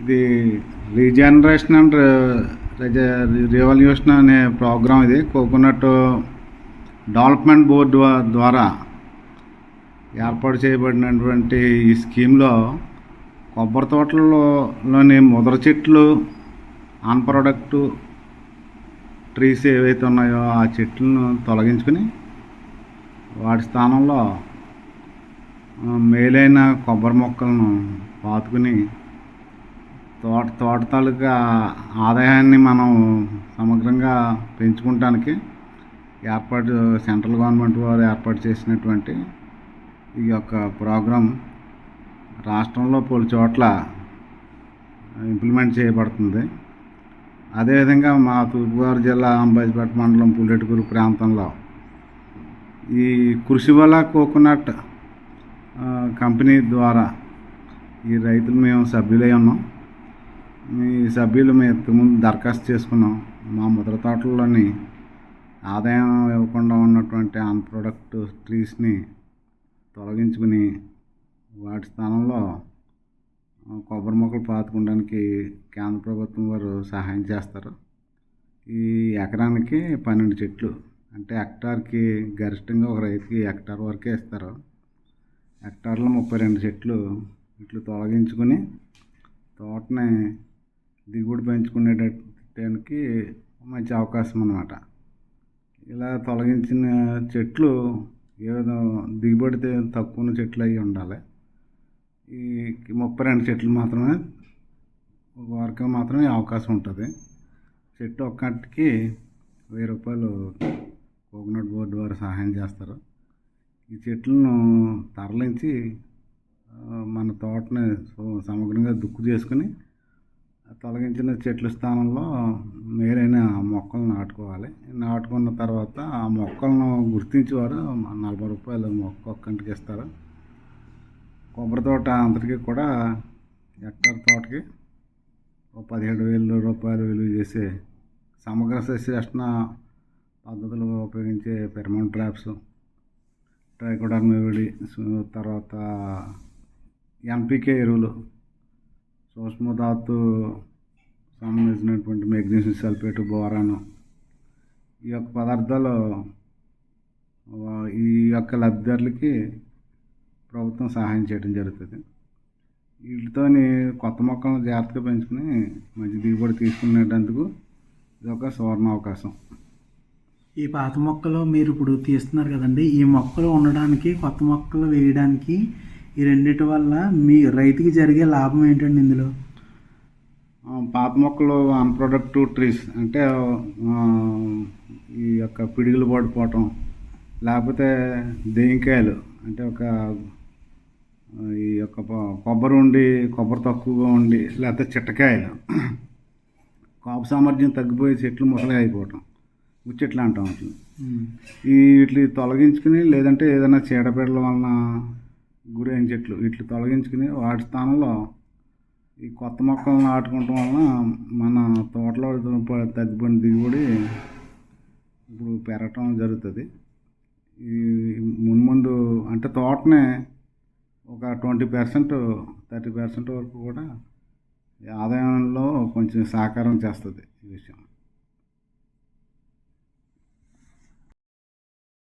ఇది regeneration and revolution అనే programme ఇది. కోకోనట్ డెవలప్మెంట్ బోర్డు ద్వారా ఏర్పాటు చేయబడినటువంటి ఈ స్కీమ్లో కొబ్బరి తోటలలోని ముదర చెట్లు ఆన్ ప్రొడక్ట్ ట్రీస్ ఏవైతే ఉన్నాయో ఆ చెట్లను తొలగించుకుని వాటి స్థానంలో మేలైన కొబ్బరి మొక్కలను పాతుకుని తోట తోట తాలూకా ఆదాయాన్ని మనం సమగ్రంగా పెంచుకుంటానికి ఏర్పాటు సెంట్రల్ గవర్నమెంట్ వారు ఏర్పాటు చేసినటువంటి ఈ యొక్క ప్రోగ్రాం రాష్ట్రంలో పలు చోట్ల ఇంప్లిమెంట్ చేయబడుతుంది. అదేవిధంగా మా తూర్పుగోదావరి జిల్లా అంబాజీపేట మండలం పుల్లెటూరు ప్రాంతంలో ఈ కృషివల కోకోనట్ కంపెనీ ద్వారా ఈ రైతులు మేము సభ్యులై ఉన్నాం. మీ సభ్యులు మేము ఇంతకుముందు దరఖాస్తు చేసుకున్నాం. మా ముద్ర తోటల్లోని ఆదాయం ఇవ్వకుండా ఉన్నటువంటి అన్ ప్రొడక్ట్ ట్రీస్ని తొలగించుకుని వాటి స్థానంలో కొబ్బరి మొక్కలు పాతుకోవడానికి కేంద్ర ప్రభుత్వం వారు సహాయం చేస్తారు. ఈ ఎకరానికి పన్నెండు చెట్లు అంటే హెక్టార్కి గరిష్టంగా ఒక రైతుకి హెక్టార్ వరకే ఇస్తారు. హెక్టార్లో ముప్పై రెండు చెట్లు ఇట్లు తొలగించుకుని తోటని దిగుబడి పెంచుకునేటానికి మంచి అవకాశం అన్నమాట. ఇలా తొలగించిన చెట్లు ఏదో దిగుబడి తక్కువ ఉన్న చెట్లు అవి ఉండాలి. ఈ ముప్పై రెండు చెట్లు మాత్రమే వరకు మాత్రమే అవకాశం ఉంటుంది. చెట్టు ఒక్కటికి వెయ్యి రూపాయలు కోకోనట్ బోర్డు వారు సహాయం చేస్తారు. ఈ చెట్లను తరలించి మన తోటని సమగ్రంగా దుక్కు చేసుకుని తొలగించిన చెట్ల స్థానంలో మేరైన మొక్కలు నాటుకోవాలి. నాటుకున్న తర్వాత ఆ మొక్కలను గుర్తించేవారు నలభై రూపాయలు మొక్క ఒక్కంటికి ఇస్తారు. కొబ్బరి తోట అంతటికి కూడా హెక్టార్ తోటకి ఒక పదిహేడు వేల రూపాయలు విలువ చేసే సమగ్ర సస్యరక్షణ పద్ధతులు ఉపయోగించే పెరమౌంట్ ట్రాప్స్ ట్రైకోడర్మివిడి తర్వాత ఎన్పికే ఎరువులు. సూక్ష్మధాతు సంబంధించినటువంటి మెగ్నీషియం సల్ఫేట్ బోరాను ఈ యొక్క పదార్థాలు ఈ యొక్క లబ్ధిదారులకి ప్రభుత్వం సహాయం చేయడం జరుగుతుంది. వీటితోని కొత్త మొక్కలను జాగ్రత్తగా పెంచుకుని మంచి దిగుబడి తీసుకునేటందుకు ఇది ఒక సువర్ణ అవకాశం. ఈ పాత మొక్కలు మీరు ఇప్పుడు తీస్తున్నారు కదండి. ఈ మొక్కలు ఉండడానికి కొత్త మొక్కలు వేయడానికి ఈ రెండిటి వల్ల మీ రైతుకి జరిగే లాభం ఏంటండి ఇందులో పాత మొక్కలు అన్ప్రొడక్టివ్ ట్రీస్ అంటే ఈ యొక్క పిడుగులు పడిపోవటం లేకపోతే దేనికాయలు అంటే ఒక ఈ యొక్క కొబ్బరి ఉండి కొబ్బరి తక్కువగా ఉండి లేకపోతే చిట్టకాయలు కాపు సామర్థ్యం తగ్గిపోయి చెట్లు ముసలిగా అయిపోవటం ముచ్చెట్లు అంటాం ఉమ్. ఈ వీటిని తొలగించుకుని లేదంటే ఏదైనా చీడపీడల వలన గురైన చెట్లు వీటిని తొలగించుకుని వాటి స్థానంలో ఈ కొత్త మొక్కలను నాటుకోవటం వలన మన తోటలో తగ్గిపోయిన దిగుబడి ఇప్పుడు పెరగటం జరుగుతుంది. ఈ మున్ముందు అంటే తోటనే ఒక ట్వంటీ పర్సెంట్ థర్టీ పర్సెంట్ వరకు కూడా ఈ ఆదాయంలో కొంచెం సహకారం చేస్తుంది ఈ విషయం.